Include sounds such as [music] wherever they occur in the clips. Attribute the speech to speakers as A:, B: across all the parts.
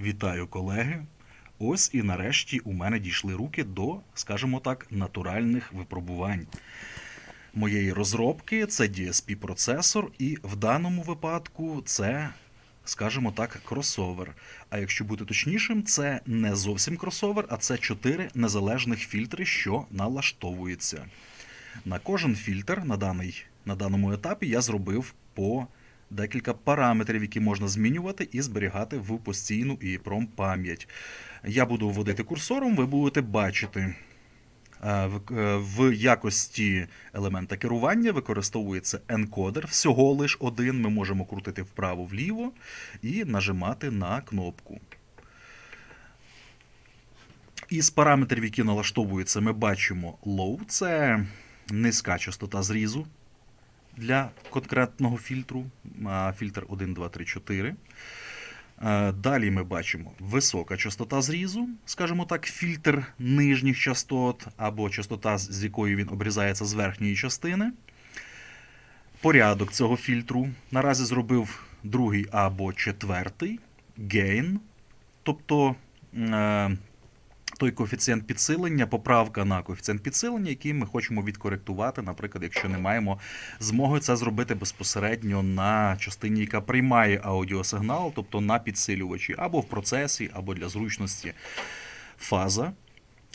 A: Вітаю, колеги! Ось і нарешті у мене дійшли руки до, скажімо так, натуральних випробувань моєї розробки. Це DSP-процесор, і в даному випадку це, скажімо так, кросовер. А якщо бути точнішим, це не зовсім кросовер, а це чотири незалежних фільтри, що налаштовуються. На кожен фільтр на, даний, на даному етапі я зробив по декілька параметрів, які можна змінювати і зберігати в постійну EEPROM пам'ять. Я буду вводити курсором, ви будете бачити. Е, е, в якості елемента керування використовується енкодер, всього лиш один. Ми можемо крутити вправо-вліво і нажимати на кнопку. Із параметрів, які налаштовуються, ми бачимо low – це низька частота зрізу для конкретного фільтру, фільтр 1, 2, 3, 4. Е, Далі ми бачимо висока частота зрізу, скажімо так, фільтр нижніх частот, або частота, з якою він обрізається з верхньої частини. Порядок цього фільтру. Наразі зробив другий або четвертий гейн, тобто е, той коефіцієнт підсилення, поправка на коефіцієнт підсилення, який ми хочемо відкоректувати, наприклад, якщо не маємо змоги це зробити безпосередньо на частині, яка приймає аудіосигнал, тобто на підсилювачі, або в процесі, або для зручності фаза.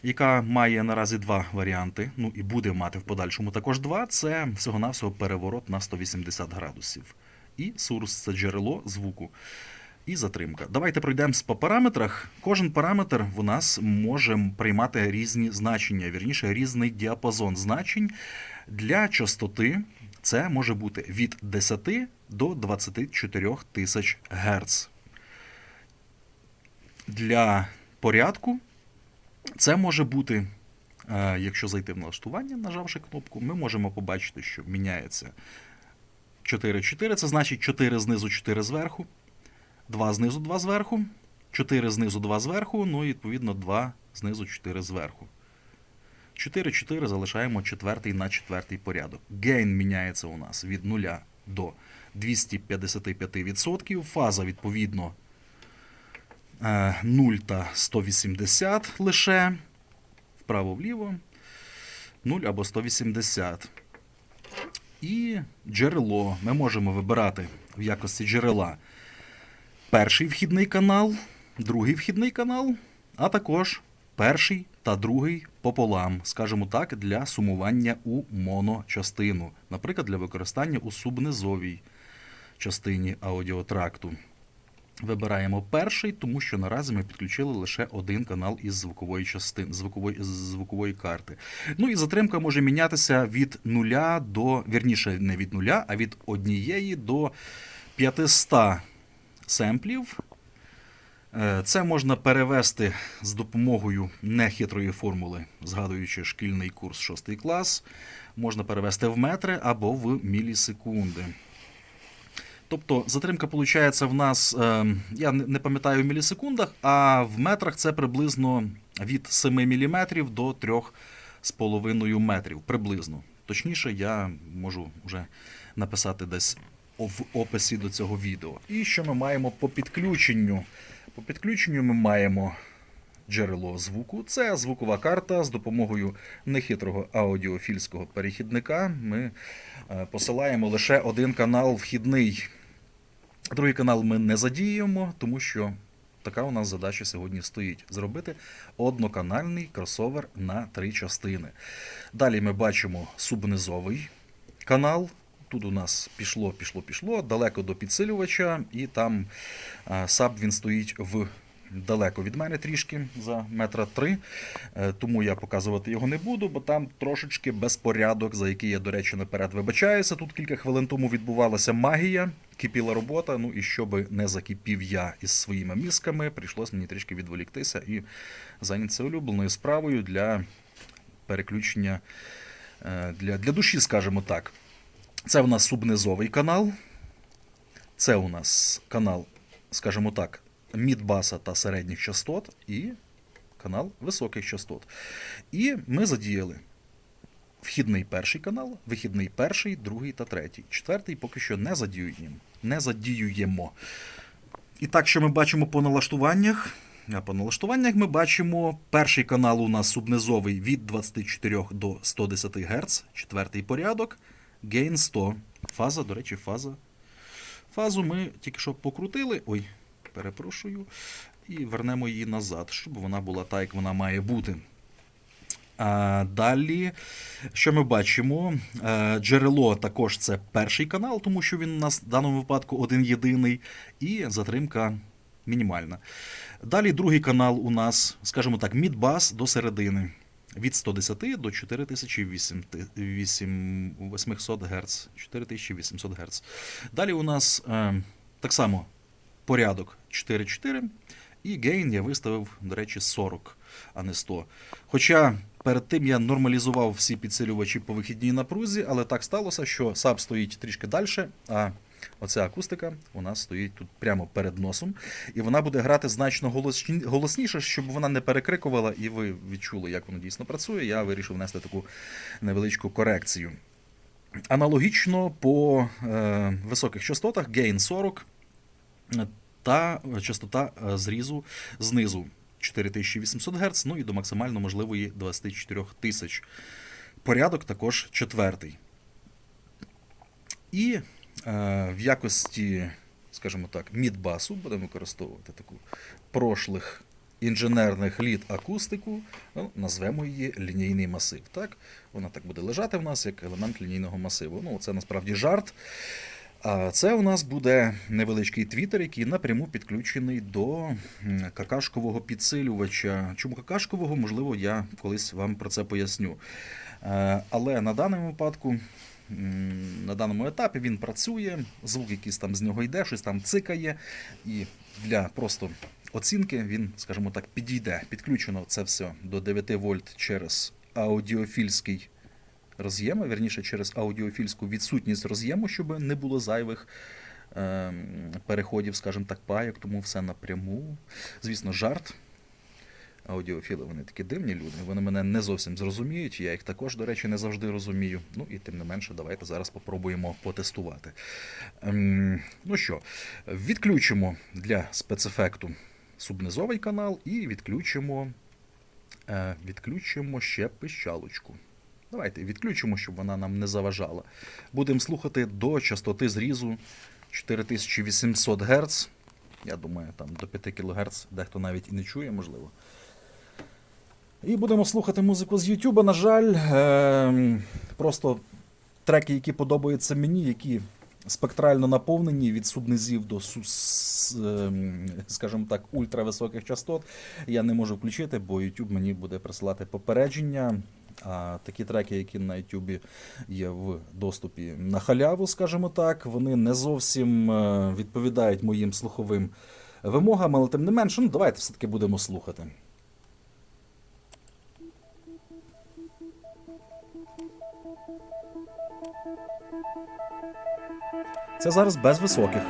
A: Яка має наразі два варіанти, ну і буде мати в подальшому також два. Це всього-навсього переворот на 180 градусів. І сурс це джерело звуку і затримка. Давайте пройдемось по параметрах. Кожен параметр у нас може приймати різні значення, вірніше, різний діапазон значень. Для частоти це може бути від 10 до 24 тисяч Гц. Для порядку це може бути, е, якщо зайти в налаштування, нажавши кнопку, ми можемо побачити, що міняється 4-4, це значить 4 знизу, 4 зверху. 2 знизу, 2 зверху, 4 знизу, 2 зверху, ну і відповідно 2 знизу, 4 зверху. 4, 4 залишаємо четвертий на четвертий порядок. Гейн міняється у нас від 0 до 255%. Фаза, відповідно, е, 0 та 180 лише. Вправо-вліво. 0 або 180. І джерело. Ми можемо вибирати в якості джерела перший вхідний канал, другий вхідний канал, а також перший та другий пополам, скажімо так, для сумування у моночастину, наприклад, для використання у субнизовій частині аудіотракту. Вибираємо перший, тому що наразі ми підключили лише один канал із звукової частини, звукової, звукової карти. Ну і затримка може мінятися від нуля до, вірніше, не від нуля, а від однієї до 500 семплів. Е, Це можна перевести з допомогою нехитрої формули, згадуючи шкільний курс 6 клас. Можна перевести в метри або в мілісекунди. Тобто затримка виходить в нас, е, я не пам'ятаю в мілісекундах, а в метрах це приблизно від 7 мм до 3,5 метрів. Приблизно. Точніше, я можу вже написати десь в описі до цього відео. І що ми маємо по підключенню? По підключенню ми маємо джерело звуку. Це звукова карта з допомогою нехитрого аудіофільського перехідника. Ми е, посилаємо лише один канал вхідний. Другий канал ми не задіємо, тому що така у нас задача сьогодні стоїть: зробити одноканальний кросовер на три частини. Далі ми бачимо субнизовий канал. Тут у нас пішло, пішло, пішло далеко до підсилювача, і там саб він стоїть в далеко від мене трішки за метра три. Е, Тому я показувати його не буду, бо там трошечки безпорядок, за який я, до речі, наперед вибачаюся. Тут кілька хвилин тому відбувалася магія, кипіла робота. Ну і щоб не закипів я із своїми мізками, прийшлось мені трішки відволіктися і зайнятися улюбленою справою для переключення е, для, для душі, скажімо так. Це у нас субнизовий канал. Це у нас канал, скажімо так, мідбаса та середніх частот і канал високих частот. І ми задіяли вхідний перший канал, вихідний перший, другий та третій. Четвертий поки що не задіюємо. Не задіюємо. І так, що ми бачимо по налаштуваннях? А по налаштуваннях ми бачимо перший канал у нас субнизовий від 24 до 110 Гц, четвертий порядок, гейн 100. Фаза, до речі, фаза. Фазу ми тільки що покрутили. Ой, перепрошую. І вернемо її назад, щоб вона була так, як вона має бути. А, далі, що ми бачимо? Джерело також це перший канал, тому що він у нас в даному випадку один єдиний, і затримка мінімальна. Далі другий канал у нас, скажімо так, мідбас до середини. Від 110 до 4800 Гц. 4800 Гц. Далі у нас е, так само порядок 4.4. І гейн я виставив, до речі, 40, а не 100. Хоча перед тим я нормалізував всі підсилювачі по вихідній напрузі, але так сталося, що САП стоїть трішки далі, а оця акустика у нас стоїть тут прямо перед носом. І вона буде грати значно голосніше, щоб вона не перекрикувала, і ви відчули, як воно дійсно працює. Я вирішив внести таку невеличку корекцію. Аналогічно по е, високих частотах гейн 40 е, та частота е, зрізу знизу 4800 Гц, ну і до максимально можливої 24 тисяч. Порядок також четвертий. І в якості, скажімо так, мідбасу будемо використовувати таку прошлих інженерних літ акустику, ну, назвемо її лінійний масив. Так? Вона так буде лежати в нас як елемент лінійного масиву. Ну, це насправді жарт. А це у нас буде невеличкий твітер, який напряму підключений до какашкового підсилювача. Чому какашкового, можливо, я колись вам про це поясню. Е, Але на даному випадку, на даному етапі він працює, звук якийсь там з нього йде, щось там цикає. І для просто оцінки він, скажімо так, підійде. Підключено це все до 9 вольт через аудіофільський роз'єма, верніше через аудіофільську відсутність роз'єму, щоб не було зайвих ем, переходів, скажімо так, пайок, тому все напряму. Звісно, жарт. Аудіофіли вони такі дивні люди, вони мене не зовсім зрозуміють. Я їх також, до речі, не завжди розумію. Ну і тим не менше, давайте зараз попробуємо потестувати. Ем, ну що, відключимо для спецефекту субнизовий канал і відключимо, е, відключимо ще пищалочку. Давайте відключимо, щоб вона нам не заважала. Будемо слухати до частоти зрізу 4800 Гц. Я думаю, там до 5 кГц дехто навіть і не чує, можливо. І будемо слухати музику з YouTube. На жаль, ем, просто треки, які подобаються мені, які спектрально наповнені від субнизів до сус, ем, скажімо так, ультрависоких частот, я не можу включити, бо YouTube мені буде присилати попередження. А такі треки, які на YouTube є в доступі на халяву, скажімо так, вони не зовсім е, відповідають моїм слуховим вимогам, але тим не менше, ну давайте все-таки будемо слухати. Це зараз без високих.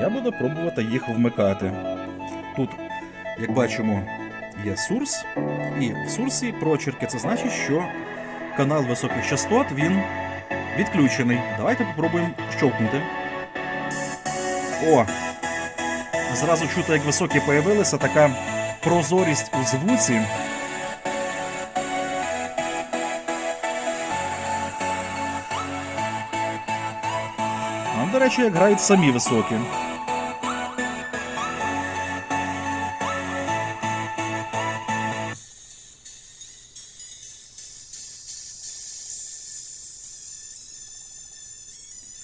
A: Я буду пробувати їх вмикати. Тут, як бачимо, є сурс, і в сурсі прочерки це значить, що канал високих частот він відключений. Давайте попробуємо щовкнути. О! Зразу чути, як високі появилися, така прозорість у звуці. А, до речі, як грають самі високі.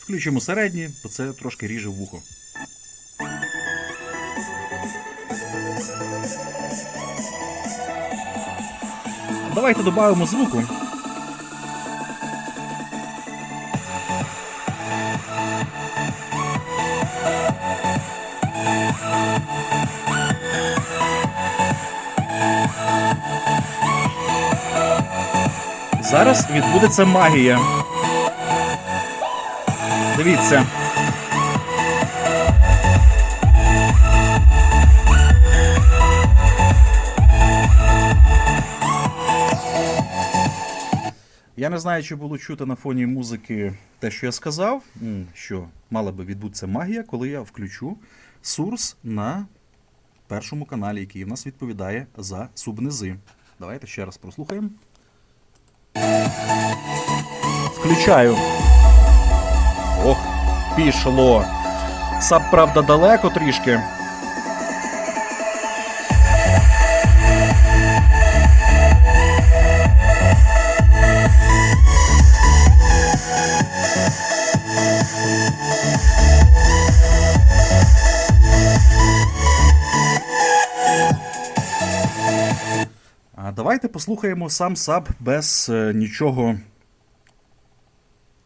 A: Включимо середні, бо це трошки ріже вухо. Давайте додамо звуку. Зараз відбудеться магія. Дивіться. Я не знаю, чи було чути на фоні музики те, що я сказав, що мала би відбутися магія, коли я включу сурс на першому каналі, який в нас відповідає за субнизи. Давайте ще раз прослухаємо. Включаю. Ох, пішло. Саб, правда, далеко трішки. Давайте послухаємо сам саб без е, нічого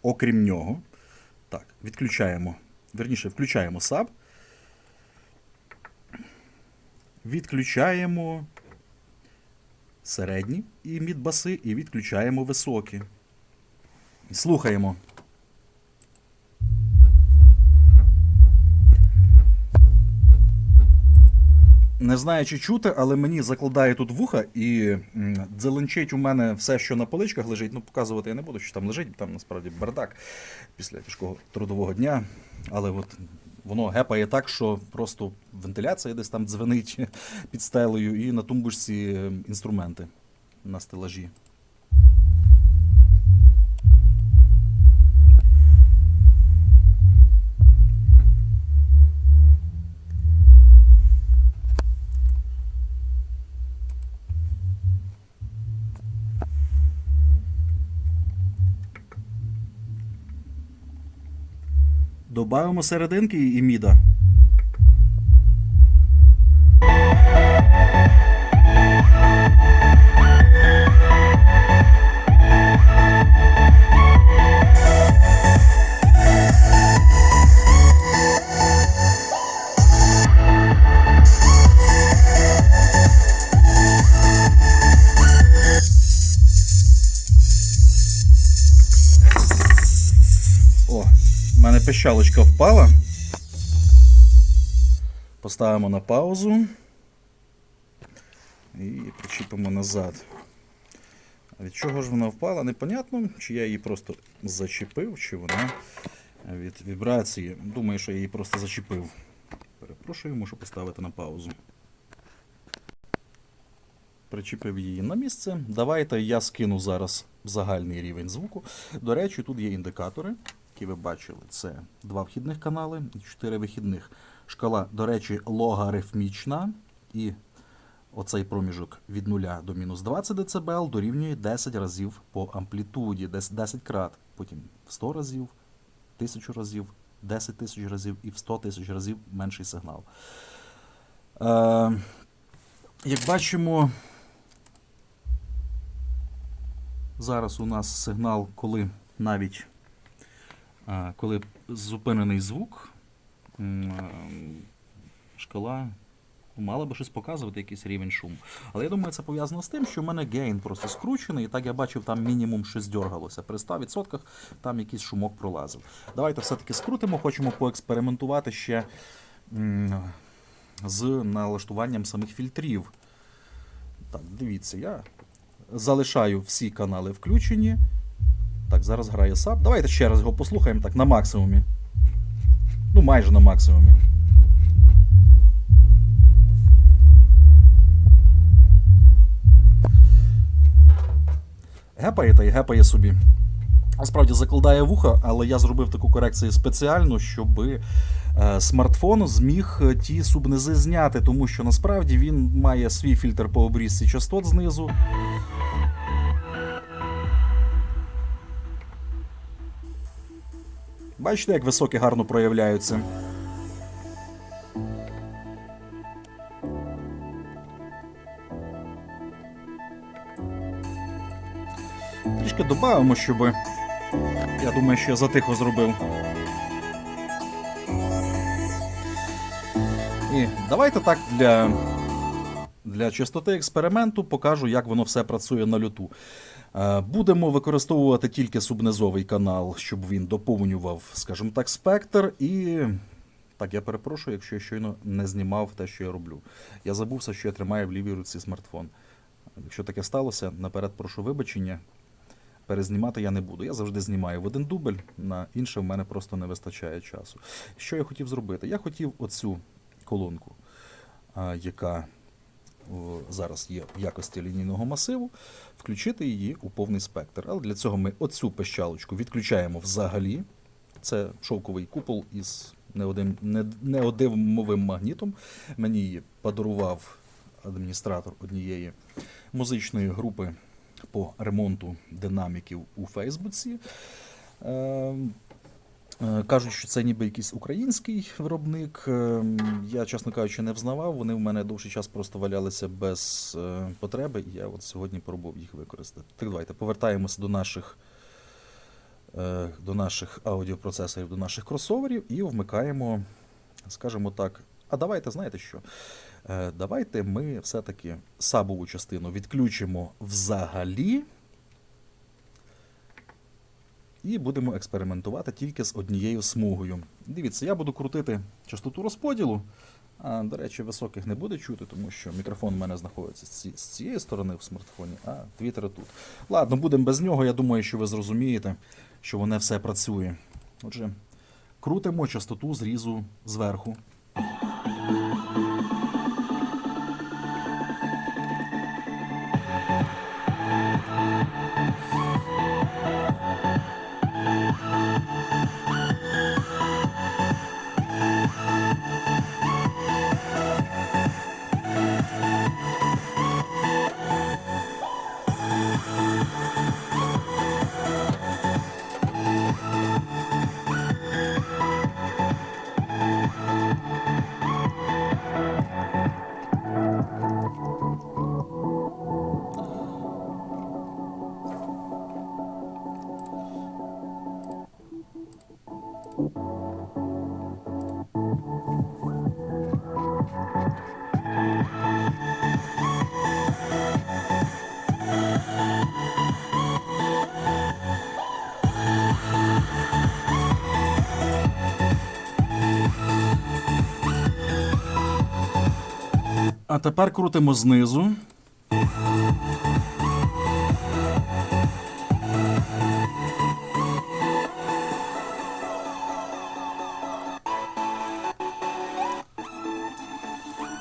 A: окрім нього. Так, відключаємо. Верніше, включаємо саб. Відключаємо середні і мідбаси, і відключаємо високі. Слухаємо. Не знаю, чи чути, але мені закладає тут вуха і дзеленчить у мене все, що на поличках лежить. Ну, показувати я не буду, що там лежить, там насправді бардак після тяжкого трудового дня. Але от воно гепає так, що просто вентиляція десь там дзвенить [laughs] під стелею, і на тумбушці інструменти на стелажі. Добавимо серединки і міда. В пищалочка впала. Поставимо на паузу. І причіпимо назад. Від чого ж вона впала, непонятно, чи я її просто зачепив, чи вона від вібрації. Думаю, що я її просто зачепив. Перепрошую, мушу поставити на паузу. Причепив її на місце. Давайте я скину зараз загальний рівень звуку. До речі, тут є індикатори, які ви бачили. Це два вхідних канали і чотири вихідних. Шкала, до речі, логарифмічна. І оцей проміжок від 0 до мінус 20 дБ дорівнює 10 разів по амплітуді, десь 10 крат, потім в 100 разів, 1000 разів, 10 тисяч разів і в 100 тисяч разів менший сигнал. Е, як бачимо, зараз у нас сигнал, коли навіть коли зупинений звук, шкала мала би щось показувати, якийсь рівень шуму. Але я думаю, це пов'язано з тим, що в мене гейн просто скручений, і так я бачив, там мінімум щось дергалося. При 100% там якийсь шумок пролазив. Давайте все-таки скрутимо, хочемо поекспериментувати ще з налаштуванням самих фільтрів. Так, дивіться, я залишаю всі канали включені. Так, зараз грає саб. Давайте ще раз його послухаємо так на максимумі. Ну, майже на максимумі. Гепає та й гепає собі. Насправді закладає вуха, але я зробив таку корекцію спеціально, щоб е, смартфон зміг е, ті субнизи зняти, тому що насправді він має свій фільтр по обрізці частот знизу. Бачите, як високі гарно проявляються. Трішки додамо, щоб. Я думаю, що я затихо зробив. І давайте так для, для чистоти експерименту покажу, як воно все працює на люту. Е, Будемо використовувати тільки субнизовий канал, щоб він доповнював, скажімо так, спектр. І так, я перепрошую, якщо я щойно не знімав те, що я роблю. Я забувся, що я тримаю в лівій руці смартфон. Якщо таке сталося, наперед прошу вибачення. перезнімати я не буду. Я завжди знімаю в один дубль, на інше в мене просто не вистачає часу. Що я хотів зробити? Я хотів оцю колонку, яка о, зараз є в якості лінійного масиву, включити її у повний спектр. Але для цього ми оцю пищалочку відключаємо взагалі. Це шовковий купол із неодимовим магнітом. Мені її подарував адміністратор однієї музичної групи по ремонту динаміків у Фейсбуці. Е, Кажуть, що це ніби якийсь український виробник. Е, Я, чесно кажучи, не взнавав. Вони в мене довший час просто валялися без е, потреби, і я от сьогодні пробував їх використати. Так, давайте повертаємося до наших, до наших аудіопроцесорів, до наших кросоверів і вмикаємо, скажімо так. А давайте, знаєте що? Давайте ми все-таки сабову частину відключимо взагалі. І будемо експериментувати тільки з однією смугою. Дивіться, я буду крутити частоту розподілу. А, до речі, високих не буде чути, тому що мікрофон у мене знаходиться з цієї сторони в смартфоні, а твіттер тут. Ладно, будемо без нього. Я думаю, що ви зрозумієте, що воно все працює. Отже, крутимо частоту зрізу зверху. you А тепер крутимо знизу.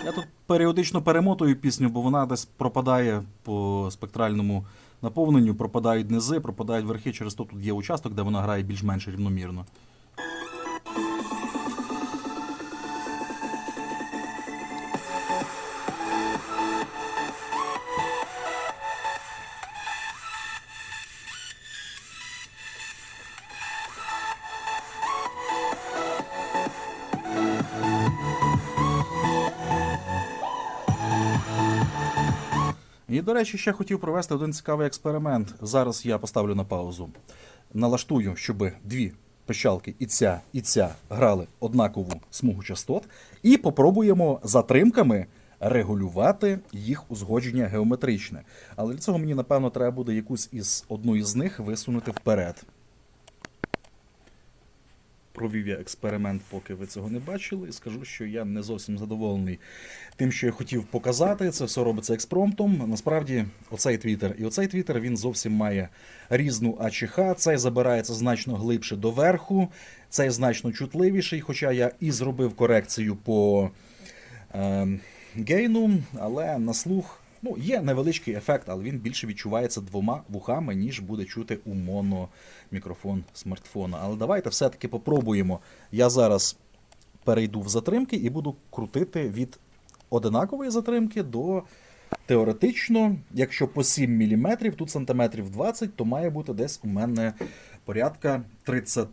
A: Я тут періодично перемотую пісню, бо вона десь пропадає по спектральному наповненню, пропадають низи, пропадають верхи, через то тут є участок, де вона грає більш-менш рівномірно. І, до речі, ще хотів провести один цікавий експеримент. Зараз я поставлю на паузу. Налаштую, щоб дві пищалки, і ця, і ця грали однакову смугу частот, і попробуємо затримками регулювати їх узгодження геометричне. Але для цього мені, напевно, треба буде якусь із одну із них висунути вперед. Провів я експеримент, поки ви цього не бачили, і скажу, що я не зовсім задоволений тим, що я хотів показати. Це все робиться експромтом. Насправді, оцей твіттер і оцей твіттер він зовсім має різну АЧХ. Цей забирається значно глибше доверху, цей значно чутливіший. Хоча я і зробив корекцію по е, гейну, але на слух. Ну, є невеличкий ефект, але він більше відчувається двома вухами, ніж буде чути у мономікрофон смартфона. Але давайте все-таки попробуємо. Я зараз перейду в затримки і буду крутити від одинакової затримки до теоретично, якщо по 7 мм, тут сантиметрів 20, то має бути десь у мене порядка 30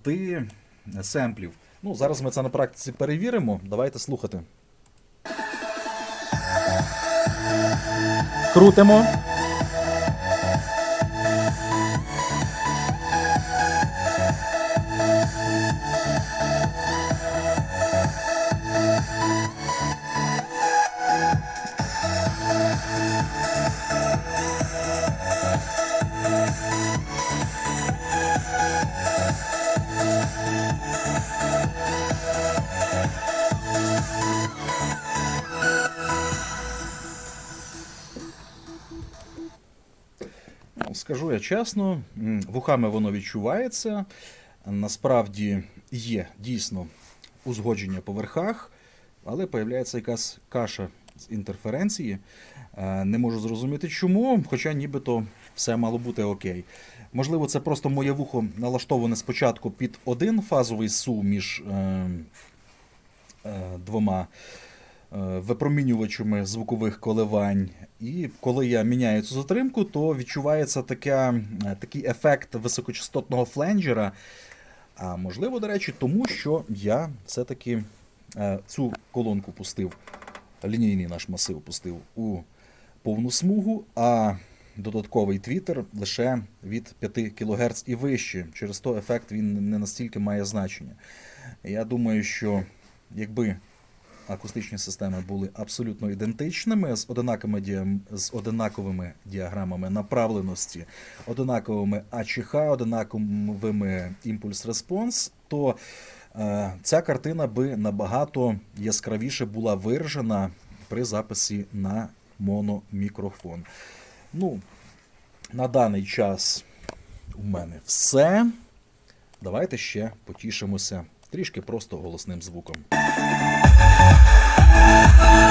A: семплів. Ну, зараз ми це на практиці перевіримо. Давайте слухати. Крутимо. М, вухами воно відчувається. Насправді є дійсно узгодження по верхах, але появляється якась каша з інтерференції. Е, Не можу зрозуміти чому, хоча нібито все мало бути окей. Можливо, це просто моє вухо налаштоване спочатку під один фазовий су між е, е, двома випромінювачами звукових коливань. І коли я міняю цю затримку, то відчувається таке, е, такий ефект високочастотного фленджера. А можливо, до речі, тому що я все-таки е, цю колонку пустив, лінійний наш масив пустив у повну смугу, а додатковий твітер лише від 5 кГц і вище. Через то ефект він не настільки має значення. Я думаю, що якби акустичні системи були абсолютно ідентичними, з одинаковими, з одинаковими діаграмами направленості, одинаковими АЧХ, одинаковими імпульс-респонс, то е, ця картина би набагато яскравіше була виражена при записі на мономікрофон. Ну, на даний час у мене все. Давайте ще потішимося трішки просто голосним звуком.
B: Oh